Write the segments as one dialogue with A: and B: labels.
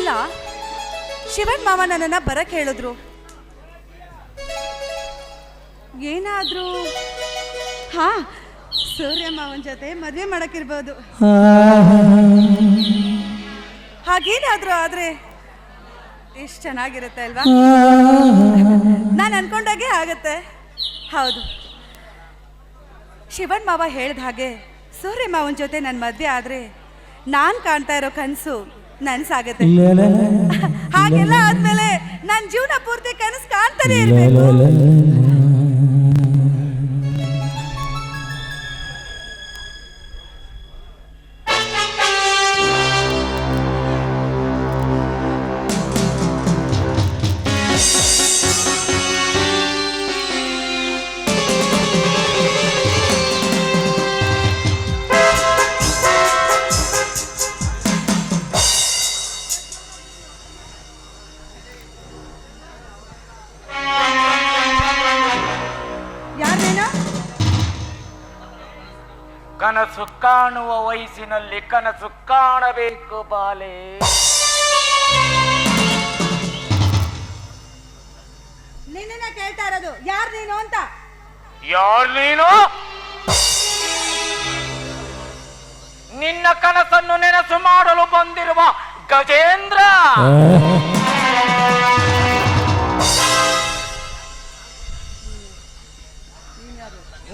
A: ಅಲ್ಲ, ಶಿವನ್ ಮಾವ ನನ್ನನ್ನ ಬರಕ್ ಹೇಳಿದ್ರು. ಏನಾದ್ರೂ? ಹಾ, ಸೂರ್ಯ ಮಾವನ್ ಜೊತೆ ಮದ್ವೆ ಮಾಡಕ್ಕಿರ್ಬೋದು. ಹಾಗೇನಾದ್ರೂ ಆದ್ರೆ ಎಷ್ಟು ಚೆನ್ನಾಗಿರುತ್ತೆ ಅಲ್ವಾ? ನಾನು ಅನ್ಕೊಂಡಾಗೆ ಆಗತ್ತೆ. ಹೌದು. ಶಿವನ್ ಮಾವ ಹೇಳ್ದ ಹಾಗೆ ಸೂರ್ಯ ಮಾವನ ಜೊತೆ ನನ್ನ ಮದ್ವೆ ಆದ್ರೆ ನಾನ್ ಕಾಣ್ತಾ ಇರೋ ಕನಸು ನನ್ಸಾಗತ್ತೆ ಹಾಗೆಲ್ಲ ಆದ್ಮೇಲೆ ನನ್ನ ಜೀವನ ಪೂರ್ತಿ ಕನಸು ಕಾಣ್ತಾನೆ ಇರ್ಬೇಕು
B: ಕನಸು ಕಾಣುವ ವಯಸ್ಸಿನಲ್ಲಿ ಕನಸು ಕಾಣಬೇಕು ಬಾಲೆ.
A: ನಿನ್ನ ಕೇಳ್ತಾ ಇರೋದು ಯಾರು ನೀನು ಅಂತ?
B: ಯಾರ್ ನೀನು? ನಿನ್ನ ಕನಸನ್ನು ನೆನಸು ಮಾಡಲು ಬಂದಿರುವ ಗಜೇಂದ್ರ.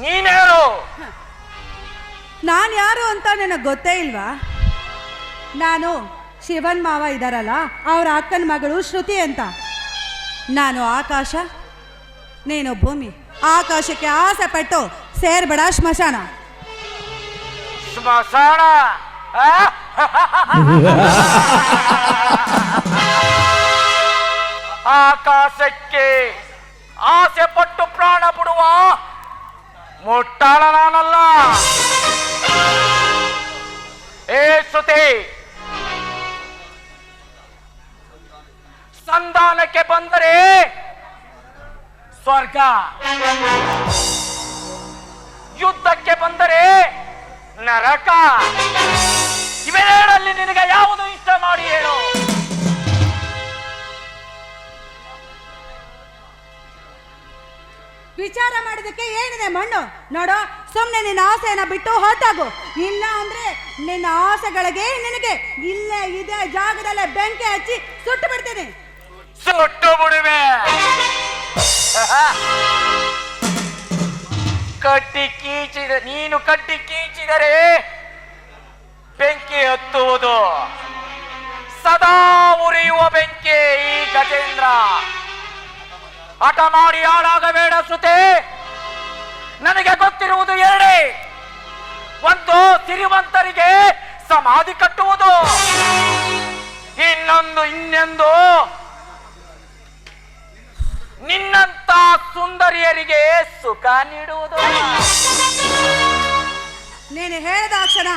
B: ನೀನ್ಯಾರು
A: ನಾನು ಯಾರು ಅಂತ ನನಗೆ ಗೊತ್ತೇ ಇಲ್ವಾ? ನಾನು ಶಿವನ್ ಮಾವ ಇದ್ದಾರಲ್ಲ ಅವರ ಅಕ್ಕನ ಮಗಳು ಶ್ರುತಿ ಅಂತ. ನಾನು ಆಕಾಶ, ನೀನು ಭೂಮಿ. ಆಕಾಶಕ್ಕೆ ಆಸೆ ಪಟ್ಟು ಸೇರ್ಬೇಡ ಸ್ಮಶಾನ.
B: ಸ್ಮಶಾನ? ಆಕಾಶಕ್ಕೆ ಆಸೆ ಪಟ್ಟು ಪ್ರಾಣ ಬಿಡುವ ಮುಟ್ಟಾಳ ಏ ಸಂಧಾನಕ್ಕೆ ಬಂದರೆ ಸ್ವರ್ಗ. ಯುದ್ಧಕ್ಕೆ ಬಂದರೆ ನರಕ. ಇವೆರಡಲ್ಲಿ ನಿನಗೆ ಯಾವುದು ಇಷ್ಟ ಮಾಡಿ ಹೇಳು.
A: ವಿಚಾರ ಮಾಡಿದಕ್ಕೆ ಏನಿದೆ ಮಣ್ಣು? ನೋಡು ಸುಮ್ಮನೆ ನಿನ್ನ ಆಸೆಯನ್ನ ಬಿಟ್ಟು ಹೊರಟಾಗು. ಇಲ್ಲ ಅಂದ್ರೆ ನಿನ್ನ ಆಸೆಗಳಿಗೆ ನಿನಗೆ ಇಲ್ಲೇ ಇದೇ ಜಾಗದಲ್ಲೇ ಬೆಂಕಿ ಹಚ್ಚಿ ಸುಟ್ಟು ಬಿಡ್ತೀನಿ.
B: ಸುಟ್ಟು ಬಿಡುವೆ. ಕಟ್ಟಿ ಕೀಚಿದ ನೀನು ಕಟ್ಟಿ ಕೀಚಿದರೆ ಬೆಂಕಿ ಹತ್ತುವುದು. ಸದಾ ಉರಿಯುವ ಬೆಂಕಿ ಈ ಗಜೇಂದ್ರ. ಹಠ ಮಾಡಿ ಹಾಳಾಗಬೇಡ ಸುತೆ ಸಮಾಧಿ ಕಟ್ಟುವುದು. ಇನ್ನೊಂದು ಇನ್ನೊಂದು. ನಿನ್ನಂತ ಸುಂದರಿಯರಿಗೆ ಸುಖ ನೀಡುವುದು.
A: ನೀನು ಹೇಳಿದ ಕ್ಷಣ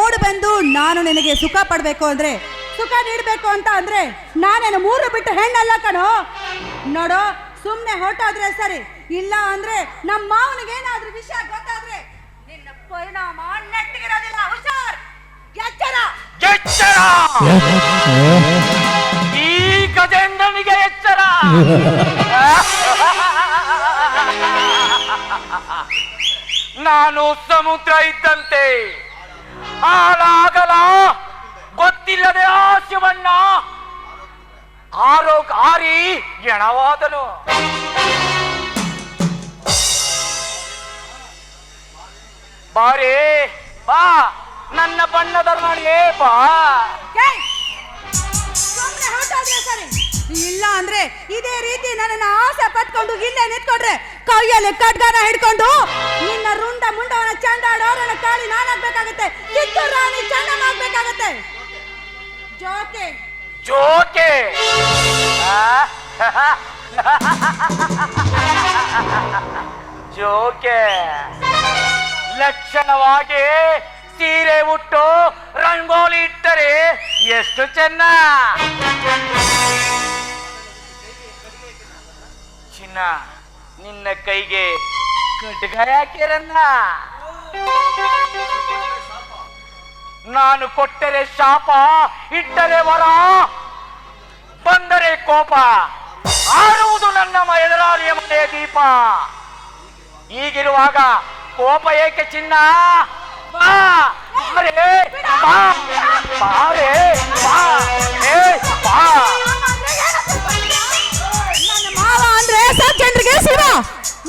A: ಓಡ್ ಬಂದು ನಾನು ನಿನಗೆ ಸುಖ ಪಡ್ಬೇಕು ಅಂದ್ರೆ ಸುಖ ನೀಡಬೇಕು ಅಂತ ಅಂದ್ರೆ ನಾನೇನು ಮೂರು ಬಿಟ್ಟು ಹೆಣ್ಣಲ್ಲ ಕಣೋ? ನೋಡೋ ಸುಮ್ಮನೆ ಹೊರಟಾದ್ರೆ ಸರಿ, ಇಲ್ಲ ಅಂದ್ರೆ ನಮ್ಮ ಮಾವನಿಗೆ ಏನಾದ್ರೂ ವಿಷಯ ಗೊತ್ತಾದ್ರೆ ನಿನ್ನ ಪರಿಣಾಮ ನೆಟ್ಟಿಗಿರೋದಿಲ್ಲ, ಹುಷಾರ್! ಎಚ್ಚರ
B: ಈ ಗಜೇಂದ್ರನಿಗೆ ಎಚ್ಚರ? ನಾನು ಸಮುದ್ರ ಇದ್ದಂತೆ. ಆಲಾಗಲ ಗೊತ್ತಿಲ್ಲದೆ ಆ ಶಿವಣ್ಣ. ಆರಿ ಎಣವಾದನು. ಬಾರೇ, ಬಾ. ನನ್ನ ಬಣ್ಣದ
A: ಸರಿ. ಇಲ್ಲ ಅಂದ್ರೆ ಇದೇ ರೀತಿ ನನ್ನ ಆಸೆ ಪಟ್ಕೊಂಡು ಇಲ್ಲೇ ನಿಂತ್ಕೊಂಡ್ರೆ ಕೈಯಲ್ಲಿ ಕಟ್ಗಾರ ಹಿಡ್ಕೊಂಡು ನಿನ್ನ ರುಂಡ ಮುಂಡವನ ಚಂಡಾಡೋರನ ಕಾಳಿ ನಾನಾಗ್ಬೇಕಾಗತ್ತೆ. ಕಿತ್ತೂರು ರಾಣಿ ಚಂಡನಾಗ್ಬೇಕಾಗತ್ತೆ ಜೋಕೆ.
B: ಜೋಕೆ? ಜೋಕೆ. ಲಕ್ಷಣವಾಗಿ ಸೀರೆ ಉಟ್ಟು ರಂಗೋಲಿ ಇಟ್ಟರೆ ಎಷ್ಟು ಚೆನ್ನ? ಚಿನ್ನ ನಿನ್ನ ಕೈಗೆ ಕಟ್ಗ ಯಾಕಿರನ್ನ ನಾನು ಕೊಟ್ಟರೆ ಶಾಪ, ಇಟ್ಟರೆ ವರ, ಬಂದರೆ ಕೋಪ. ಆಡುವುದು ನನ್ನ ಎದುರಾಳಿಯ ಮನೆಯ ದೀಪ. ಈಗಿರುವಾಗ ಕೋಪ ಏಕೆ ಚಿನ್ನ? ಬಾ ಬಾರೆ, ಬಾ ಬಾರೆ, ಬಾ ಏ, ಬಾ
A: ನನ್ನ ಮಾವ ಅಂದ್ರೆ ಸಜ್ಜನರಿಗೆ ಶಿವ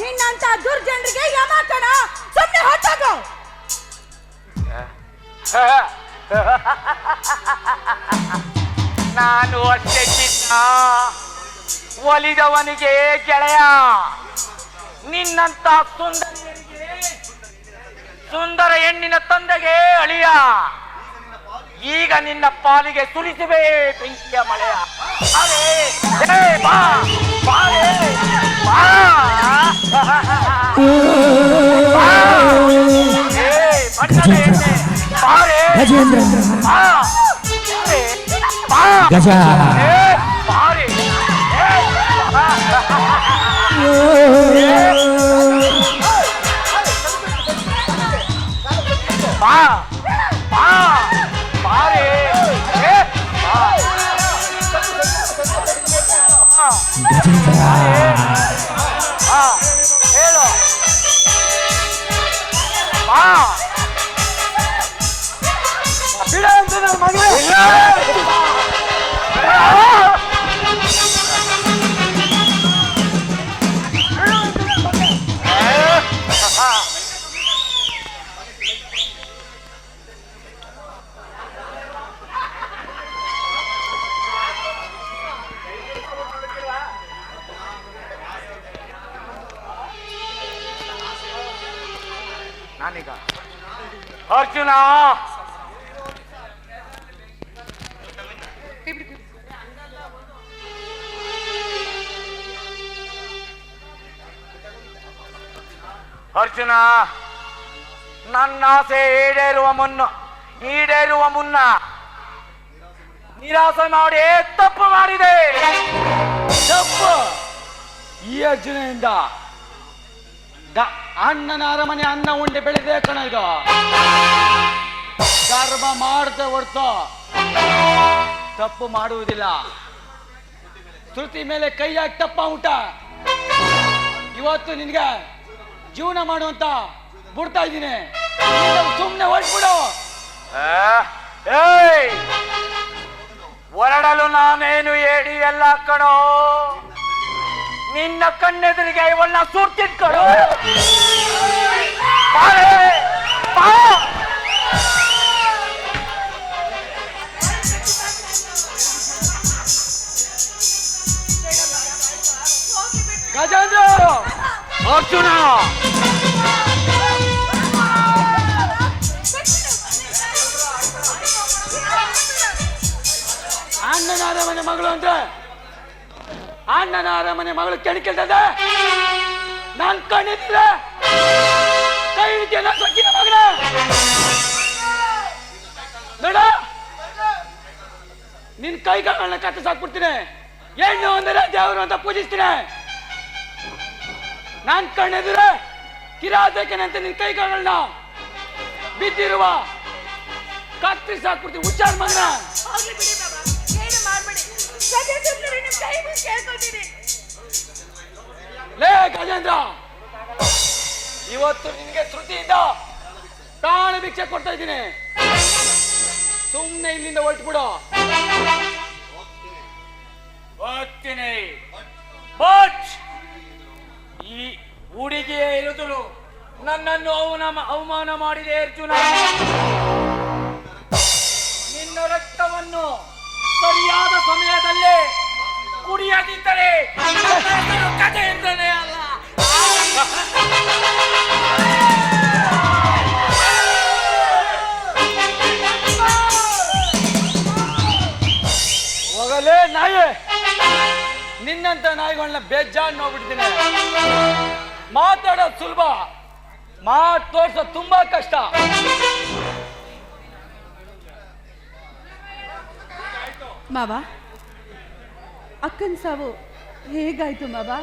A: ನಿನ್ನಂತ ದುರ್ಜನರಿಗೆ ಯಮ ಕಣ ಸುಮ್ಮನೆ ಹೊತ್ತಾಗು
B: ನಾನು ಅಷ್ಟೇ ಚಿನ್ನ. ಒಲಿದವನಿಗೆ ಗೆಳೆಯ. ನಿನ್ನಂತ ಸುಂದರಿಯರಿಗೆ ಸುಂದರ ಹೆಣ್ಣಿನ ತಂದೆಗೆ ಅಳಿಯ. ಈಗ ನಿನ್ನ ಪಾಲಿಗೆ ಸುರಿಸುವೆ ಬೆಂಕಿಯ ಮಳೆಯ.
C: ಗಜೇಂದ್ರ.
B: ಬಾ.
C: ಗಜ
B: ಏ, ಬಾರೆ. ಏ, ಬಾ. ಬಾ ಬಾ ಬಾರೆ ಏ, ಬಾ. ಬಾ.
C: ಗಜೇಂದ್ರ
B: ಬಾ. ಹೇಳು ಬಾ ಬಿಡ ಅಂತ ನನ್ನ ಮಗನೇ. ಅರ್ಜುನ ಅರ್ಜುನ ನನ್ನ ಆಸೆ ಈಡೇರುವ ಮುನ್ನ ಈಡೇರುವ ಮುನ್ನ. ನಿರಾಸೆ ಮಾಡಿ ತಪ್ಪು ಮಾಡಿದೆ.
D: ತಪ್ಪು. ಈ ಅರ್ಜುನದಿಂದ ದ- ಅಣ್ಣನ ಅರಮನೆ ಅನ್ನ ಉಂಡೆ ಬೆಳೆದೇ ಕಣ ಇದು ಗರ್ಭ ಮಾಡದೆ ಹೊರ್ತು. ತಪ್ಪು ಮಾಡುವುದಿಲ್ಲ. ಶ್ರುತಿ ಮೇಲೆ ಕೈ ಹಾಕಿ ತಪ್ಪ ಊಟ. ಇವತ್ತು ನಿನ್ಗೆ ಜೀವನ ಮಾಡುವಂತ ಬಿಡ್ತಾ ಇದ್ದೀನಿ. ಸುಮ್ಮನೆ ಹೊರಟ್ಬಿಡು.
B: ಹೊರಡಲು ನಾನೇನು ಹೇಳಿ ಎಲ್ಲ ಕಣೋ? ನಿನ್ನ ಕಣ್ಣೆದುರಿಗೆ ಇವಳನ್ನ ಸುರ್ತಿಟ್ಕಳು ಬಾರೆ, ಬಾ.
D: ಗಜೇಂದ್ರ!
B: ಅರ್ಜುನ!
D: ಅಣ್ಣನ ಮನೆ ಮಗಳು ಅಂದ್ರೆ? ಅಣ್ಣನ ಅರಮನೆ ಮಗಳು ಕೆಣಕಿರ್ತದೆ. ನಾನ್ ಕಣ್ಣಿದ್ರೆ ಕೈ ಸೊಕ್ಕಿನ ಮಗನ. ನೋಡ, ನಿನ್ ಕೈಗಳನ್ನ ಕತ್ತ ಸಾಕ್ಬಿಡ್ತೀನಿ ಹೆಣ್ಣು ಅಂದ್ರೆ ದೇವರು ಅಂತ ಪೂಜಿಸ್ತೀನಿ. ನಾನ್ ಕಣ್ಣೆದುರೆ ಕಿರಾತಕನಂತ ನಿನ್ ಕೈಗಳನ್ನ ಬಿದ್ದಿರುವ ಕತ್ತಿ ಸಾಕ್ಬಿಡ್ತೀನಿ ಹುಚ್ಚಾರ್ ಮಗನ. ಲೇ ಗಜೇಂದ್ರ! ಇವತ್ತು ನಿನಗೆ ಶ್ರುತಿಯಿಂದ ಪ್ರಾಣ ಭಿಕ್ಷೆ ಕೊಡ್ತಾ ಇದ್ದೀನಿ. ಸುಮ್ಮನೆ ಇಲ್ಲಿಂದ ಹೊರಟ್ಬಿಡು.
B: ಹೋಗ್ತೀನಿ ಬಟ್ ಈ ಹುಡುಗಿಯ ಇರುತ್ತಲು ನನ್ನನ್ನು ಅವನ ಅವಮಾನ ಮಾಡಿದೆ ಅರ್ಜುನ. ನಿನ್ನ ರಕ್ತವನ್ನು ಸರಿಯಾದ ಸಮಯದಲ್ಲೇ ಹೆಸರು ಗಜೇಂದ್ರನೇ ಅಲ್ಲ.
D: ಹೋಗಲೇ ನಾಯಿ. ನಿನ್ನಂತ ನಾಯಿಗಳನ್ನ ಬೇಜಾನ್ ನೋಡ್ಬಿಡ್ತೀನಿ. ಮಾತಾಡೋದು ಸುಲಭ. ಮಾತು ತೋರ್ಸೋದು ತುಂಬಾ ಕಷ್ಟ.
A: ಮಾವ ಅಕ್ಕನ ಸಾವು ಹೇಗಾಯ್ತು ಬಾಬಾ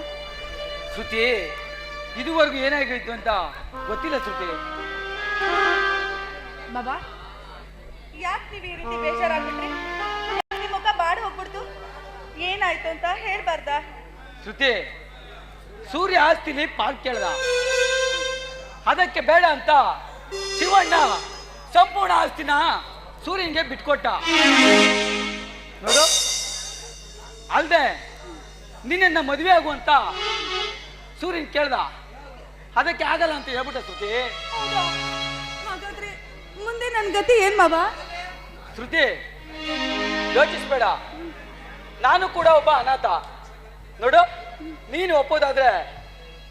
D: ಶ್ರುತಿ ಇದುವರೆಗೂ ಏನಾಗಿತ್ತು ಅಂತ ಗೊತ್ತಿಲ್ಲ ಶ್ರುತಿ.
A: ಬಾಬಾ
E: ಯಾಕೆ ನೀವು ಈ ರೀತಿ ಬೇಜಾರಾಗ್ಬಿಟ್ರಿ? ನಿಮ್ಮ ಮುಖ ಬಾಡಿ ಹೋಗ್ಬಿಡ್ತು. ಏನಾಯ್ತು ಅಂತ ಹೇಳ್ಬಾರ್ದ?
D: ಶ್ರುತಿ ಸೂರ್ಯ ಆಸ್ತಿಲಿ ಪಾಲ್ ಕೇಳ್ದ. ಅದಕ್ಕೆ ಬೇಡ ಅಂತ ಶಿವಣ್ಣ ಸಂಪೂರ್ಣ ಆಸ್ತಿನ ಸೂರ್ಯನ್ಗೆ ಬಿಟ್ಕೊಟ್ಟ. ನೋಡು. ಅಲ್ದೆ ನಿನ್ನ ಮದುವೆ ಆಗುವಂತ ಸೂರ್ಯನ್ ಕೇಳ್ದ. ಅದಕ್ಕೆ ಆಗಲ್ಲ ಅಂತ ಹೇಳ್ಬಿಟ್ಟ ಶ್ರುತಿ.
A: ಹಾಗಾದ್ರೆ ಮುಂದೆ ನನ್ನ ಗತಿ ಏನ್ ಮಾವ?
D: ಶ್ರುತಿ ಯೋಚಿಸ್ಬೇಡ. ನಾನು ಕೂಡ ಒಬ್ಬ ಅನಾಥ. ನೋಡು ನೀನು ಒಪ್ಪೋದಾದ್ರೆ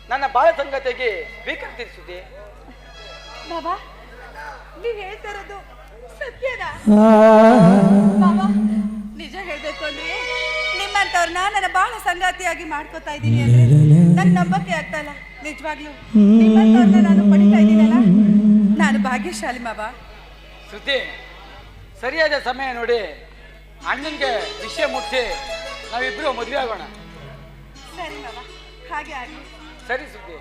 D: ನನ್ನ ಬಾಳ ಸಂಗತಿಗೆ ಬೇಕಾಗ್ತೀನಿ ಶ್ರುತಿ.
E: ಬಾಬಾ ನೀವ್ ಹೇಳ್ತಾ ಇರೋದು ಸತ್ಯನಾ? ಬಾಬಾ ನಿಜ ಹೇಳ್ಬೇಕು ಅಂದ್ರೆ
A: ನಿಮ್ಮಂತವ್ರನ್ನ ನನ್ನ ಬಹಳ ಸಂಗಾತಿಯಾಗಿ ಮಾಡ್ಕೋತಾ ಇದ್ದೀನಿ ಅಂದ್ರೆ ನನ್ ನಂಬಕ್ಕೆ ಆಗ್ತಾ ಇಲ್ಲ ನಿಜವಾಗ್ಲೂ. ನಿಮ್ಮಂತವ್ರನ್ನ ನಾನು ಪಡಿತಾ ಇದ್ದೀನಲ್ಲ ನಾನು ಭಾಗ್ಯಶಾಲಿ ಮಾವ.
D: ಸುದ್ದಿ ಸರಿಯಾದ ಸಮಯ ನೋಡಿ ಅಣ್ಣನಿಗೆ ವಿಷಯ ಮುಟ್ಟಿಸಿ ನಾವಿಬ್ರು ಮದುವೆ ಆಗೋಣ.
A: ಸರಿ ಮಾವ ಹಾಗೆ ಆಗಿ
D: ಸರಿ ಶ್ರುತಿ